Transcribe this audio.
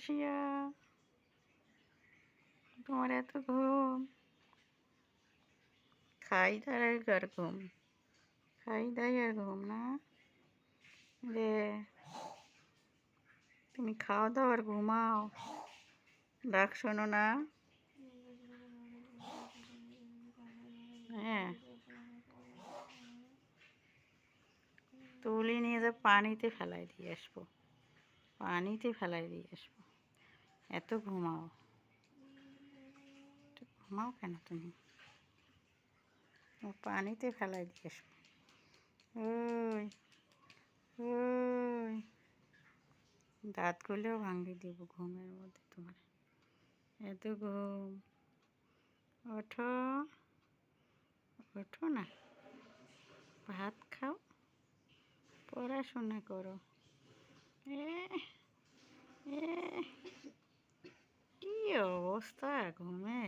রসিয়া তোমার এত ঘুম। খাই দাঁড়াই আর ঘুম? খাই দাই আর ঘুম না? রে তুমি খাওয়া দাও আর ঘুমাও। ডাক শোনো না। হ্যাঁ। তুলি নিয়ে যা পানিতে ফেলাই দিয়ে আসব। পানিতে ফেলাই দিয়ে আসব। এত ঘুমাও। ঘুমাও কেন তুমি? ও পানিতে ফেলাই দিয়ে আসব ওই ওই। দাঁতগুলোও ভাঙিয়ে দিব ঘুমের মধ্যে তোমার। এত ঘুম। ওঠো। ওঠো না। ভাত খাও। পড়াশোনা করো। gosto da água, né?